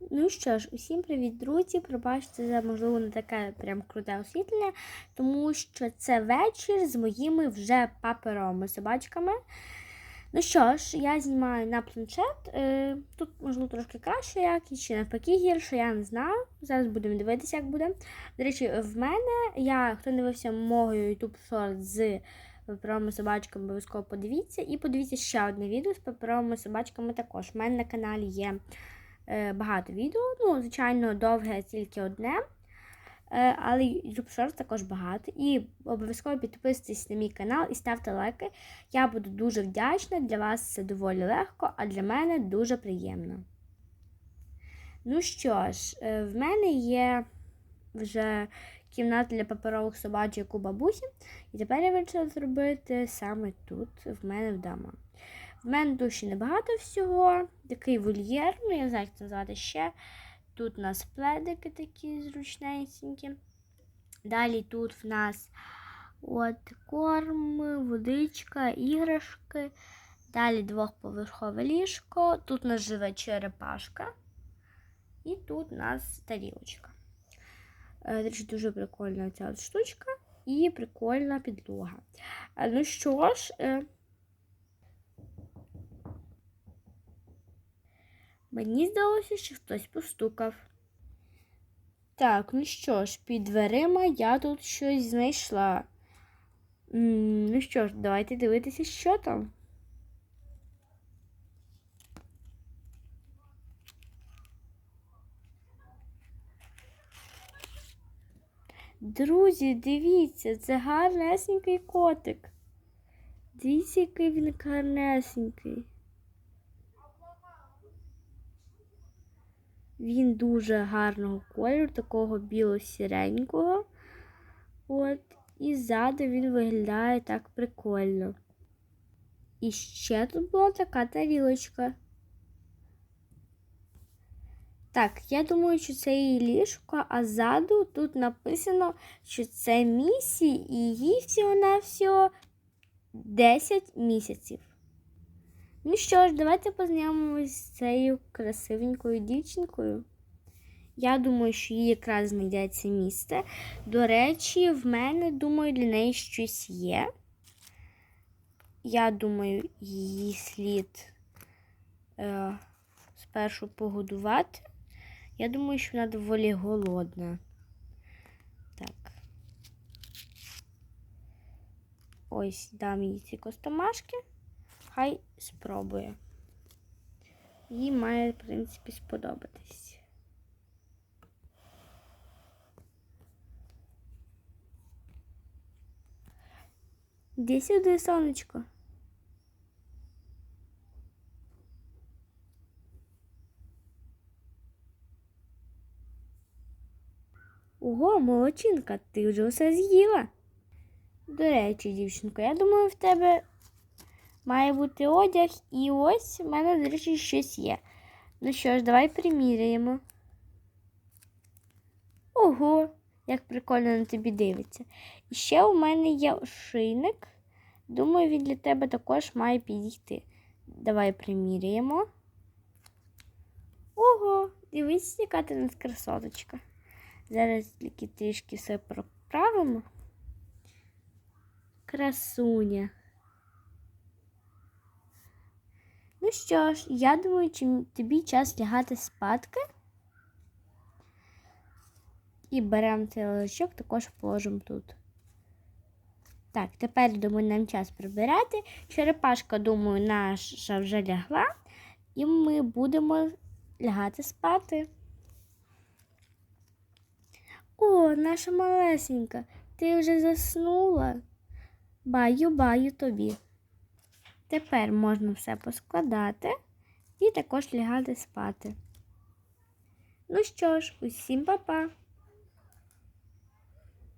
Ну що ж, усім привіт, друзі! Пробачте за можливо не таке прям круте освітлення, тому що це вечір з моїми вже паперовими собачками. Ну що ж, я знімаю на планшет. Е, Тут, можливо, трошки краще якість, чи навпаки гірше, я не знаю. Зараз будемо дивитися, як буде. До речі, в мене, я, хто дивився мого YouTube шорт з паперовими собачками, обов'язково подивіться. І подивіться ще одне відео з паперовими собачками також. У мене на каналі є багато відео. Ну, звичайно, довге тільки одне. Е, але YouTube Shorts також багато. І обов'язково підписуйтесь на мій канал і ставте лайки. Я буду дуже вдячна. Для вас це доволі легко, а для мене дуже приємно. Ну що ж, е, в мене є вже кімната для паперових собачок у бабусі. І тепер я вирішила зробити саме тут, в мене вдома. В мене тут небагато всього. Такий вольєр, ну я не знаю, як це назвати ще. Тут у нас пледики такі зручненькі. Далі тут в нас от корм, водичка, іграшки. Далі двохповерхове ліжко. Тут у нас живе черепашка. І тут у нас тарілочка. Е, речі, дуже прикольна ця штучка і прикольна підлога. Е, Ну що ж, мені здалося, що хтось постукав. Так, ну що ж, під дверима я тут щось знайшла. Ну що ж, давайте дивитися, що там. Друзі, дивіться, це гарнесенький котик. Дивіться, який він гарнесенький. Він дуже гарного кольору, такого біло-сіренького. От, і ззаду він виглядає так прикольно. І ще тут була така тарілочка. Так, я думаю, що це її ліжко, а ззаду тут написано, що це місі, і їй всього-навсього 10 місяців. Ну що ж, давайте познайомимось з цією красивенькою дівчинкою. Я думаю, що їй якраз знайдеться місце. До речі, в мене, думаю, для неї щось є. Я думаю, її слід е, спершу погодувати. Я думаю, що вона доволі голодна. Так. Ось дам їй ці костомашки. Хай спробує. Їй має, в принципі, сподобатись. Де сюди сонечко? Ого, молодчинка, ти вже все з'їла. До речі, дівчинко, я думаю, в тебе має бути одяг, і ось в мене, до речі, щось є. Ну що ж, давай приміряємо. Ого, як прикольно на тобі дивиться. І ще у мене є ошийник. Думаю, він для тебе також має підійти. Давай приміряємо. Ого, дивись, яка ти нас красоточка. Зараз тільки трішки все проправимо. Красуня. Ну що ж, я думаю, чи тобі час лягати спадки. І беремо цей лежачок, також положимо тут. Так, тепер, думаю, нам час прибирати. Черепашка, думаю, наша вже лягла, і ми будемо лягати спати. О, наша малесенька, ти вже заснула. Баю, баю тобі. Тепер можна все поскладати і також лягати спати. Ну що ж, усім па-па!